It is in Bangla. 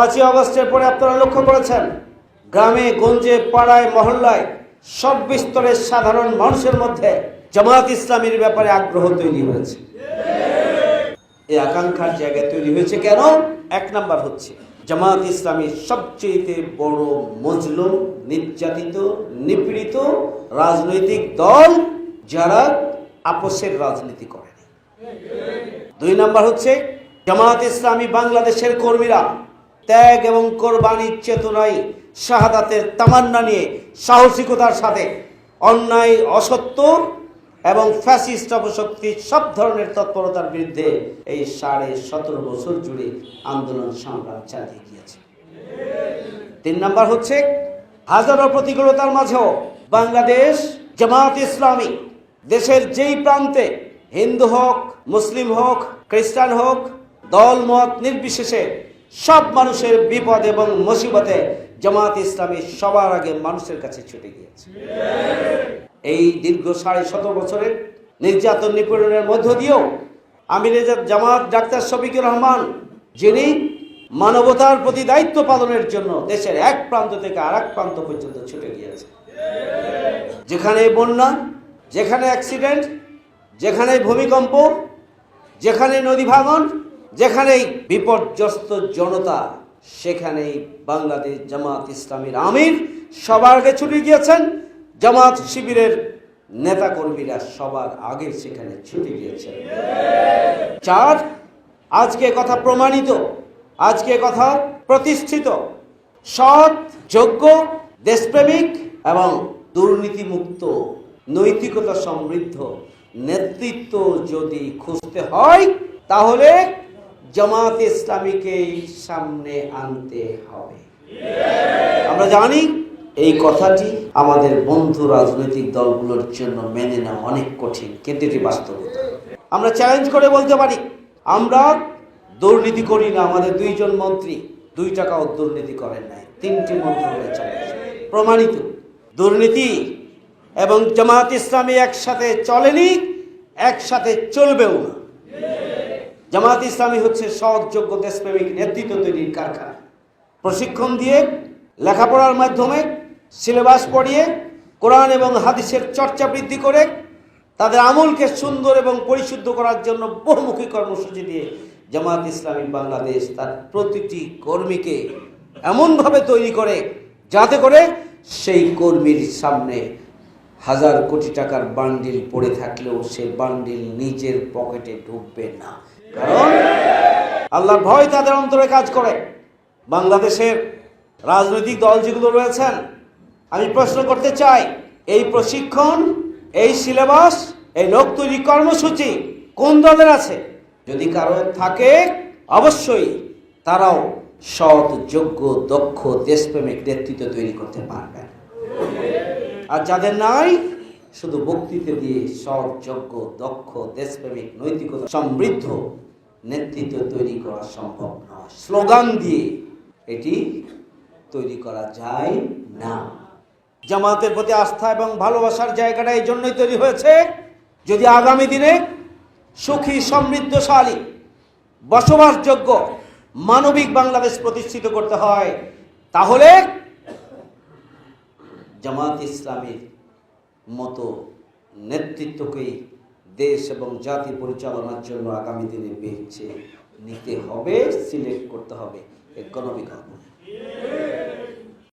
পাঁচই আগস্টের পরে আপনারা লক্ষ্য করেছেন, গ্রামে, গঞ্জে, পাড়ায়, মহল্লায় সব বিস্তরের সাধারণ মানুষের মধ্যে জামাত ইসলামীর ব্যাপারে আগ্রহ তৈরি হয়েছে। এই আকাঙ্ক্ষার জায়গায় তৈরি হয়েছে কেন? এক নাম্বার হচ্ছে জামাত ইসলামী সবচেয়ে বড় মজলুম, নির্যাতিত, নিপীড়িত রাজনৈতিক দল যারা আপোষের রাজনীতি করেনি দুই নাম্বার হচ্ছে জামাত ইসলামী বাংলাদেশের কর্মীরা ত্যাগ এবং কোরবানির চেতনায় শাহাদাতের তামান্না নিয়ে সাহসিকতার সাথে অন্যায়, অসত্য এবং ফ্যাসিস্ট অপশক্তির সব ধরনের তৎপরতার বিরুদ্ধে এই সাড়ে সতেরো বছর জুড়ে আন্দোলন সংগ্রাম চালিয়ে গিয়েছে। তিন নাম্বার হচ্ছে, হাজারো প্রতিকূলতার মাঝেও বাংলাদেশ জামাত ইসলামী দেশের যেই প্রান্তে হিন্দু হোক, মুসলিম হোক, খ্রিস্টান হোক, দল মত নির্বিশেষে সব মানুষের বিপদ এবং মুসিবতে জামাত ইসলামী সবার আগে মানুষের কাছে ছুটে গিয়েছে। এই দীর্ঘ সাড়ে শত বছরের নির্যাতন নিপীড়নের মধ্য দিয়েও আমির জামাত ডাক্তার শফিকুর রহমান, যিনি মানবতার প্রতি দায়িত্ব পালনের জন্য দেশের এক প্রান্ত থেকে আর প্রান্ত পর্যন্ত ছুটে গিয়েছে। যেখানে বন্যা, যেখানে অ্যাক্সিডেন্ট, যেখানে ভূমিকম্প, যেখানে নদী ভাঙন যেখানেই বিপর্যস্ত জনতা, সেখানেই বাংলাদেশ জামাত ইসলামীর আমির সবার আগে ছুটে গিয়েছেন। জামাত শিবিরের নেতাকর্মীরা সবার আগে সেখানে ছুটে গিয়েছেন। চার, আজকে কথা প্রমাণিত, আজকে কথা প্রতিষ্ঠিত। সৎ, যোগ্য, দেশপ্রেমিক এবং দুর্নীতিমুক্ত, নৈতিকতা সমৃদ্ধ নেতৃত্ব যদি খুঁজতে হয়, তাহলে জামাত ইসলামীকেই সামনে আনতে হবে। আমরা জানি এই কথাটি আমাদের বন্ধু রাজনৈতিক দলগুলোর জন্য মেনে নেওয়া অনেক কঠিন, কিন্তু এটি বাস্তবতা। আমরা চ্যালেঞ্জ করে বলতে পারি, আমরা দুর্নীতি করি না, আমাদের দুইজন মন্ত্রী দুই টাকাও দুর্নীতি করেন নাই, তিনটি মন্ত্রণালয় চালিয়েছে প্রমাণিত, দুর্নীতি এবং জামাত ইসলামী একসাথে চলেনি, একসাথে চলবেও না। জামাত ইসলামী হচ্ছে সৎ যোগ্য দেশপ্রেমিক নেতৃত্ব তৈরির কারখানা। প্রশিক্ষণ দিয়ে লেখাপড়ার মাধ্যমে সিলেবাস পড়িয়ে কোরআন এবং হাদিসের চর্চা বৃদ্ধি করে তাদের আমলকে সুন্দর এবং পরিশুদ্ধ করার জন্য বহুমুখী কর্মসূচি দিয়ে জামাত ইসলামী বাংলাদেশ তার প্রতিটি কর্মীকে এমনভাবে তৈরি করে যাতে করে সেই কর্মীর সামনে হাজার কোটি টাকার বান্ডিল পড়ে থাকলেও সে বান্ডিল নিজের পকেটে ঢুকবে না। কারণ আল্লাহর ভয় তাদের অন্তরে কাজ করে। বাংলাদেশের রাজনৈতিক দল যেগুলো রয়েছেন, আমি প্রশ্ন করতে চাই, এই প্রশিক্ষণ, এই সিলেবাস, এই লোক তৈরি কর্মসূচি কোন দলের আছে? যদি কারও থাকে, অবশ্যই তারাও সৎ, যোগ্য, দক্ষ, দেশপ্রেমিক নেতৃত্ব তৈরি করতে পারবেন। আর যাদের নাই, শুধু বক্তৃতা দিয়ে সৎ, যোগ্য, দক্ষ, দেশপ্রেমিক নৈতিকতা সমৃদ্ধ নেতৃত্ব তৈরি করা সম্ভব নয়। স্লোগান দিয়ে এটি তৈরি করা যায় না। জামাতের প্রতি আস্থা এবং ভালোবাসার জায়গাটা এই জন্যই তৈরি হয়েছে, যদি আগামী দিনে সুখী, সমৃদ্ধশালী, বসবাসযোগ্য, মানবিক বাংলাদেশ প্রতিষ্ঠিত করতে হয়, তাহলে জামাত ইসলামের মতো নেতৃত্বকেই দেশ এবং জাতি পরিচালনার জন্য আগামী দিনে বেছে নিতে হবে, সিলেক্ট করতে হবে, এর কোনো বিকল্প নেই